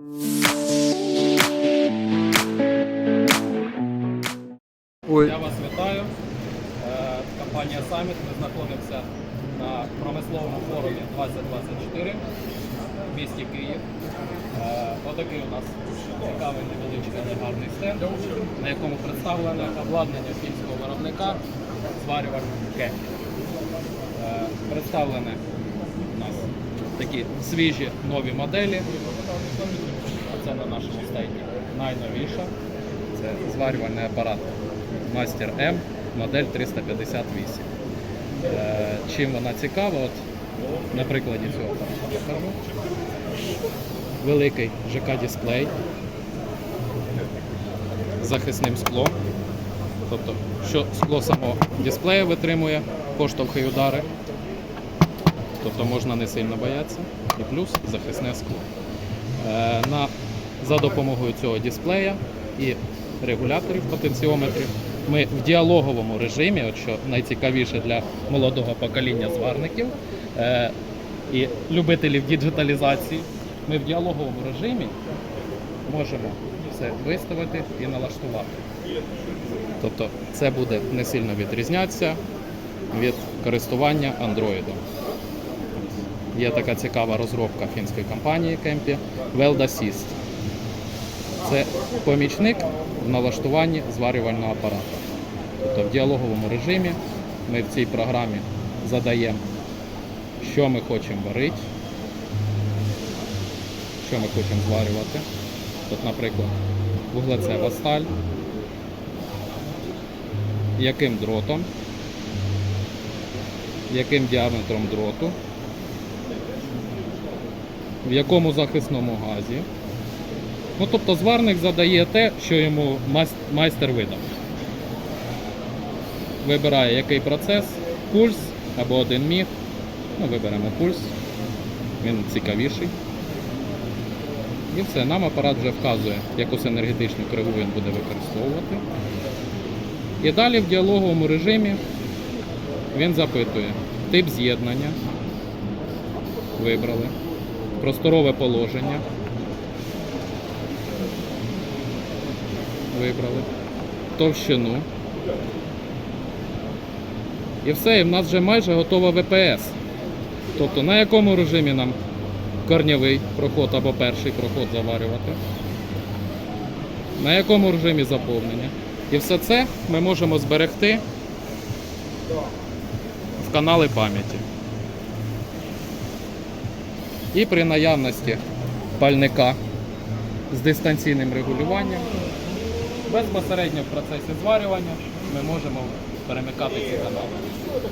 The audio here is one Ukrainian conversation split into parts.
Ой, Я вас вітаю. Е, Компанія Summit. Ми знаходимося на промисловому форумі 2024 в місті Київ. Е, Отакий у нас цікавий невеличкий але гарний стенд, на якому представлено обладнання фінського виробника зварювальних. Е, нас такі свіжі нові моделі. Це на нашому стенді найновіша. Це зварювальний апарат Master M, модель 358. Е, Чим вона цікава, от на прикладі цього покажу. Великий ЖК-дисплей захисним склом. Тобто, що скло самого дисплея витримує поштовхи і удари. Тобто можна не сильно боятися. І плюс захисне скло. Е, На, за допомогою цього дисплея і регуляторів потенціометрів ми в діалоговому режимі, от що найцікавіше для молодого покоління зварників е, і любителів діджиталізації, ми в діалоговому режимі можемо все виставити і налаштувати. Тобто це буде не сильно відрізнятися від користування Android. Є така цікава розробка фінської компанії Кемпі Weld Assist. Це помічник в налаштуванні зварювального апарату. Тобто в діалоговому режимі ми в цій програмі задаємо, що ми хочемо варити, що ми хочемо зварювати. Тут, наприклад, вуглецева сталь, яким дротом, яким діаметром дроту, в якому захисному газі. Ну, тобто зварник задає те, що йому майстер видав. Вибирає який процес, пульс або один міг. Ну, виберемо пульс, він цікавіший. І все, нам апарат вже вказує, якусь енергетичну криву він буде використовувати. І далі в діалоговому режимі він запитує тип з'єднання. Вибрали. Просторове положення. Вибрали. Товщину. І все, і в нас вже майже готова ВПС. Тобто на якому режимі нам корнєвий проход або перший проход заварювати. На якому режимі заповнення. І все це ми можемо зберегти в канали пам'яті. І при наявності пальника з дистанційним регулюванням безпосередньо в процесі зварювання ми можемо перемикати ці канали.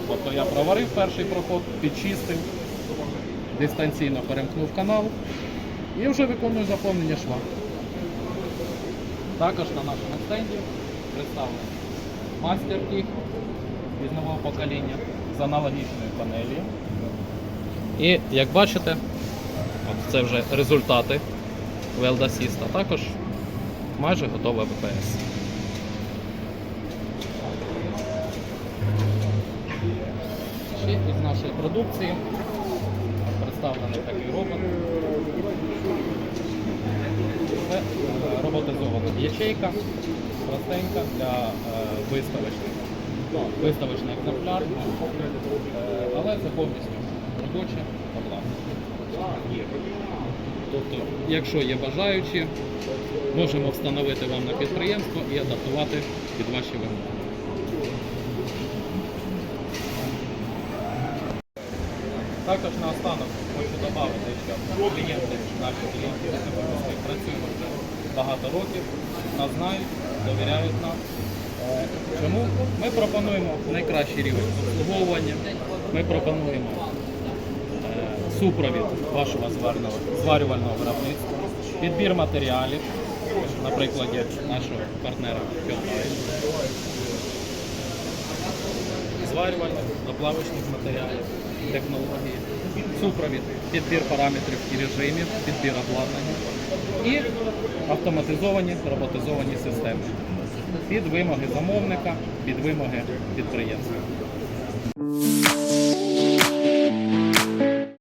Тобто я проварив перший проход, підчистив, дистанційно перемкнув канал і вже виконую заповнення шва. Також на нашому стенді представлений мастер кік із нового покоління з аналогічною панелью. І як бачите, от це вже результати Weld Assist, а також майже готова ВПС. Ще із нашої продукції представлений такий робот. Це е, роботизована ячейка, простенька для е, виставочних. Виставочний екземпляр, е, але це повністю робоче обладнання. Тобто, якщо є бажаючі, можемо встановити вам на підприємство і адаптувати під ваші вимоги. Також наостанок хочу додати, що клієнти, наші клієнти, з якими ми співпрацюємо вже багато років, нас знають, довіряють нам. Е, Чому ми пропонуємо найкращий рівень обслуговування, ми пропонуємо супровід вашого зварювального виробництва, підбір матеріалів, на прикладі нашого партнера Hyundai. зварювальних, доплавочних матеріалів, технології, супровід, підбір параметрів і режимів, підбір обладнання і автоматизовані роботизовані системи під вимоги замовника, під вимоги підприємства.